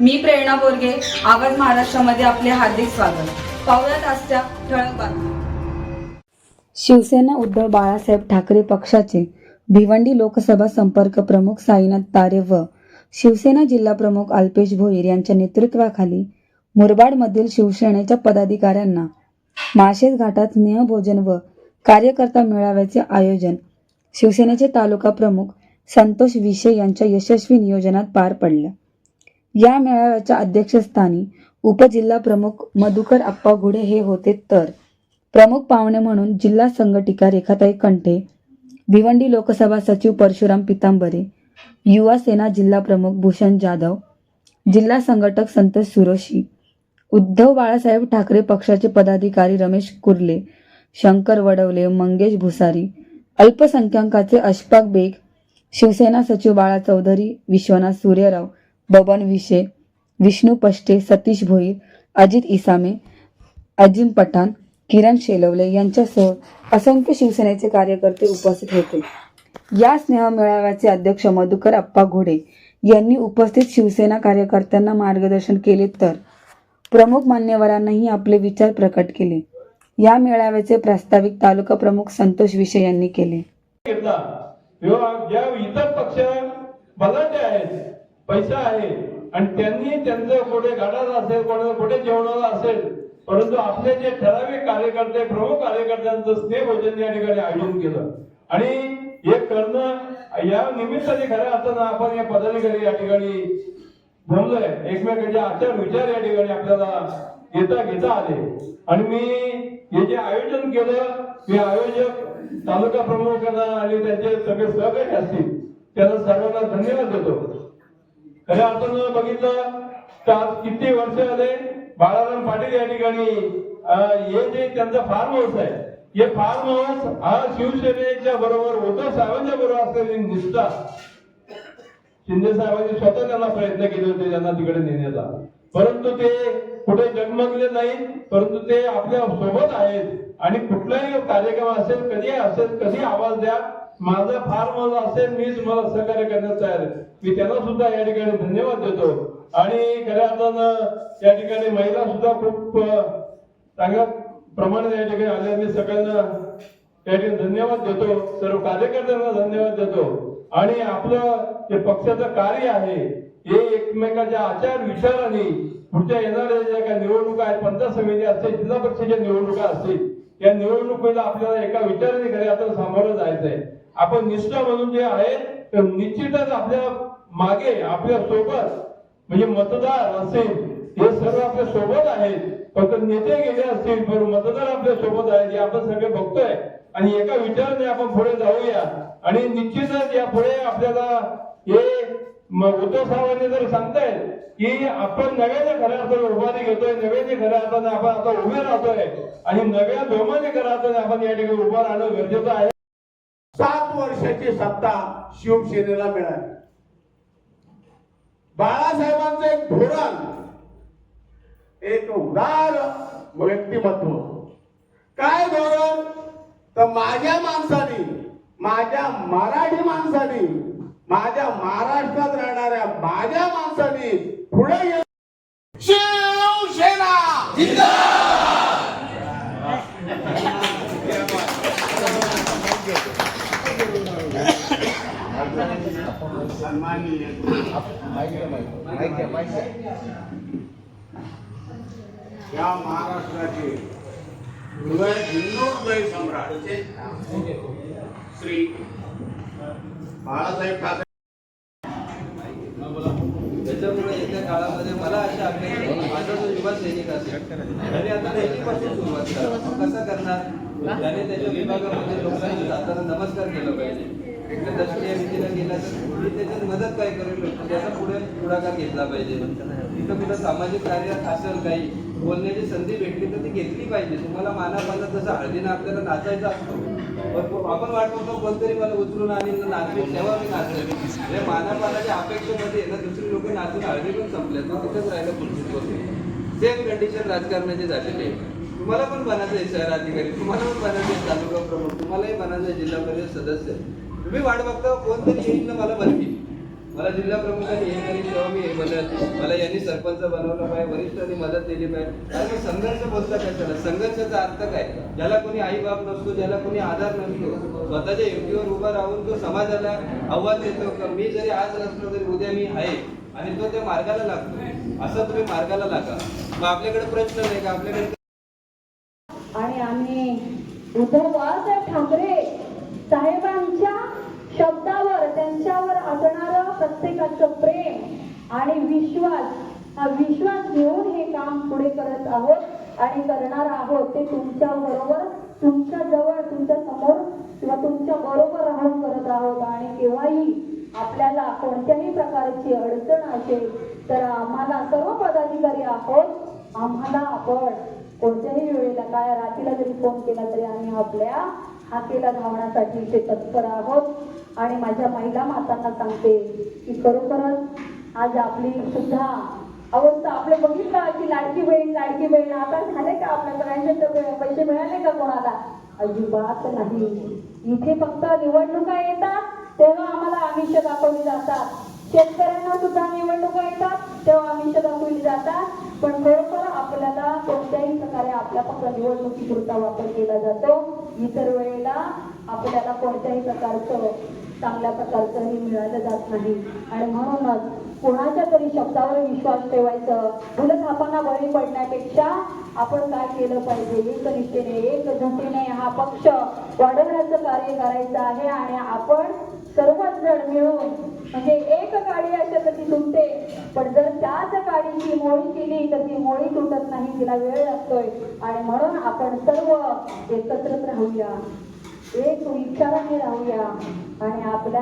मी प्रेरणा बोरगे आवाज महाराष्ट्रामध्ये आपले हार्दिक स्वागत. पाहुयात आजच्या ठळक बातम्या. शिवसेना उद्धव बाळासाहेब ठाकरे पक्षाचे भिवंडी लोकसभा संपर्क प्रमुख साईनाथ तारे व शिवसेना जिल्हा प्रमुख अल्पेश भोईर यांच्या नेतृत्वाखाली मुरबाडमधील शिवसेनेच्या पदाधिकाऱ्यांना माळशेज घाटात स्नेहभोजन व कार्यकर्ता मेळाव्याचे आयोजन शिवसेनेचे तालुका प्रमुख संतोष विशे यांच्या यशस्वी नियोजनात पार पडलं. या मेळाव्याच्या अध्यक्षस्थानी उपजिल्हा प्रमुख मधुकर अप्पा घुडे हे होते तर. प्रमुख पाहुणे म्हणून जिल्हा संघटिका रेखाताई कंठे भिवंडी लोकसभा सचिव परशुराम पितांबरे युवा सेना जिल्हा प्रमुख भूषण जाधव जिल्हा संघटक संतोष सुरोशी उद्धव बाळासाहेब ठाकरे पक्षाचे पदाधिकारी रमेश कुर्ले शंकर वडवले मंगेश भुसारी अल्पसंख्याकाचे अशफाक बेग शिवसेना सचिव बाळा चौधरी विश्वनाथ सूर्यराव बबन विशे विष्णू पष्टे सतीश भोईर अजित इसामे अजिम पठाण किरण शेलवले यांच्यासह असंख्य शिवसेनेचे कार्यकर्ते उपस्थित होते. या स्नेह मेळाव्याचे अध्यक्ष मधुकर अप्पा घोडे यांनी उपस्थित शिवसेना कार्यकर्त्यांना मार्गदर्शन केले तर प्रमुख मान्यवरांनाही आपले विचार प्रकट केले. या मेळाव्याचे प्रास्ताविक तालुका प्रमुख संतोष विषय यांनी केले. इतर पक्ष बलाढ्य आहेत पैसा आहे. आणि त्यांनी त्यांचं कुठे गाडाला असेल कोणाला कुठे जेवणाला असेल परंतु आपले जे ठराविक कार्यकर्ते प्रमुख कार्यकर्त्यांचं स्नेहभोजन या ठिकाणी आयोजन केलं. आणि हे करणं या निमित्ताने खऱ्या अर्थानं आपण या पदाधिकारी या ठिकाणी जमलोय एकमेकांचे आचार विचार या ठिकाणी आपल्याला घेता घेता आले. आणि मी हे जे आयोजन केलं ते आयोजक तालुका प्रमुखांना आणि त्यांचे सगळे सहकारी असतील त्यांना सर्वांना धन्यवाद देतो. खऱ्या अर्थानं बघितलं तर आज किती वर्ष आले? बाळाराम पाटील या ठिकाणी. हे जे त्यांचा फार्म हाऊस आहे हे फार्म हाऊस हा शिवसेनेच्या बरोबर उद्धव साहेबांच्या बरोबर असलेली निष्ठा शिंदे साहेबांनी स्वतः त्यांना प्रयत्न केले होते त्यांना तिकडे नेण्याचा. परंतु ते कुठे जगमगले नाहीत परंतु ते आपल्यासोबत आहेत. आणि कुठलाही कार्यक्रम असेल कधी असेल कधी आवाज द्या. माझा फार मज असेल मीच मला सहकार्य करण्यास तयार मी त्यांना सुद्धा या ठिकाणी धन्यवाद देतो. आणि खऱ्या अर्थानं या ठिकाणी महिला सुद्धा खूप चांगल्या प्रमाणात या ठिकाणी आल्या. मी सगळ्यांना या ठिकाणी धन्यवाद देतो. सर्व कार्यकर्त्यांना धन्यवाद देतो. आणि आपलं जे पक्षाचं कार्य आहे हे एकमेकाच्या आचार विचाराने पुढच्या येणाऱ्या ज्या काही निवडणुका आहेत पंचायत समिती असतील जिल्हा परिषदेच्या निवडणुका असतील या निवडणुकीला आपल्याला एका विचाराने खऱ्या आता सामोरं जायचंय. आपण निष्ठा म्हणून जे आहे तर निश्चितच आपल्या मागे आपल्यासोबत म्हणजे मतदार असेल हे सर्व आपल्यासोबत आहेत. फक्त नेते गेले असतील पण मतदार आपल्यासोबत आहेत हे आपण सगळे बघतोय. आणि एका विचाराने आपण पुढे जाऊया. आणि निश्चितच या पुढे आपल्याला हे मग उद्धव साहेबांनी जर सांगतायत की आपण नव्याने खऱ्या अर्थाने उभारी घेतोय नव्याने खऱ्या अर्थाने आपण आता उभे राहतोय आणि नव्या धोमाने खऱ्या अर्थाने आपण या ठिकाणी उभं राहणं गरजेचं आहे. सात वर्षाची सत्ता शिवसेनेला मिळाली. बाळासाहेबांचं एक धोरण एक उदार व्यक्तिमत्व. काय धोरण? तर माझ्या माणसाने माझ्या मराठी माणसाने माझ्या महाराष्ट्रात राहणाऱ्या माझ्या माणसाने पुढे. शिवसेना या महाराष्ट्राचे हृदय हिंदोदय सम्राट. श्री बाळासाहेब ठाकरे. त्याच्यामुळे येत्या काळामध्ये मला अशा अपेक्षा माझा जो युवा सैनिक असेल त्याने आता पहिलीपासून सुरुवात करा. कसं करणार? त्याने त्याच्या विभागामध्ये लोकांनी जाताना नमस्कार केला पाहिजे. इकडे दक्षिण रीतीनं गेला तर त्याच्यात मदत काय करेल त्याचा म्हणजे पुढे पुढाकार घेतला पाहिजे. तिथं कुठं सामाजिक कार्यात असेल काही बोलण्याची संधी भेटली तर ती घेतली पाहिजे. तुम्हाला मानापानात जसं हळदीनं आपल्याला नाचायचं असतो आपण वाटतो कोणतरी मला उचलून आणि नाचवेल तेव्हा मी नाचले. म्हणजे मानापानाच्या अपेक्षेमध्ये ना दुसरी लोक नाचून हळदी पण संपले तर तिथंच राहिलं पुढची होते सेम कंडिशन राजकारणाची झालेली आहे. तुम्हाला पण बनायचं आहे शहर अधिकारी तुम्हाला पण बनायचं आहे तालुका प्रमुख तुम्हालाही बनायचं आहे जिल्हा परिषद सदस्य. तुम्ही वाट बघता कोणतरी येईल ना मला बनवी मला जिल्हा प्रमुखांनी हे केली तेव्हा मी हे म्हणत मला यांनी सरपंच बनवलं पाहिजे वरिष्ठांनी मदत दिली पाहिजे. कारण मग संघर्ष बोलता कशाला संघर्षाचा अर्थ काय? ज्याला कोणी आई बाप नसतो ज्याला कोणी आधार नसतो स्वतःच्या युक्तीवर उभा राहून तो समाजाला आव्हान देतो का? मी जरी आज नसलो तरी उद्या मी आहे आणि तो त्या मार्गाला लागतो. असं तुम्ही मार्गाला लागा. मग आपल्याकडे प्रश्न नाही का? आपल्याकडे आणि आम्ही उद्धव बाळासाहेब ठाकरे साहेबांच्या शब्दावर त्यांच्यावर असणारं प्रत्येकाचं प्रेम आणि विश्वास हा विश्वास घेऊन हे काम पुढे करत आहोत आणि करणार आहोत ते तुमच्या बरोबर तुमच्या जवळ तुमच्यासमोर किंवा तुमच्या बरोबर राहून करत आहोत. आणि केव्हाही आपल्याला कोणत्याही प्रकारची अडचण असेल तर आम्हाला सर्व पदाधिकारी आहोत. आम्हाला आपण कोणत्याही वेळेला काय रात्रीला जरी फोन केला तरी आम्ही आपल्या हाकेला धावण्यासाठी इथे तत्पर आहोत. आणि माझ्या महिला मातांना सांगते की खरोखरच आज आपली सुद्धा अवस्था आपले बघितलं की लाडकी बहीण लाडकी बहीण. आता झाले का आपल्या सगळ्यांचे पैसे मिळाले का कोणाला? अजिबात नाही. इथे फक्त निवडणुका येतात तेव्हा आम्हाला आमिष दाखवली जातात. शेतकऱ्यांना सुद्धा निवडणुका येतात तेव्हा आमिष दाखवली जातात. पण खरोखर आपल्याला प्रकारे आपल्या फक्त निवडणुकीपुरता वापर केला जातो. इतर वेळेला आपल्याला कोणत्याही प्रकारचं चांगल्या प्रकारचं हे मिळालं जात नाही. आणि म्हणूनच कोणाच्या तरी शब्दावर विश्वास ठेवायचं भूलथापांना बळी पडण्यापेक्षा आपण काय केलं पाहिजे? एक दिशेने एक एकजुटीने हा पक्ष वाढवण्याचं कार्य करायचं आहे आणि आपण सर्वच जण मिळून म्हणजे एक गाडी अशा कधी तुमचे पण जर त्याच काडीची मोळी केली तर ती मोळी तुटत नाही तिला वेळ लागतोय. आणि म्हणून आपण सर्व एकत्रच राहूया. एक विचाराने राहूया. आणि आपल्या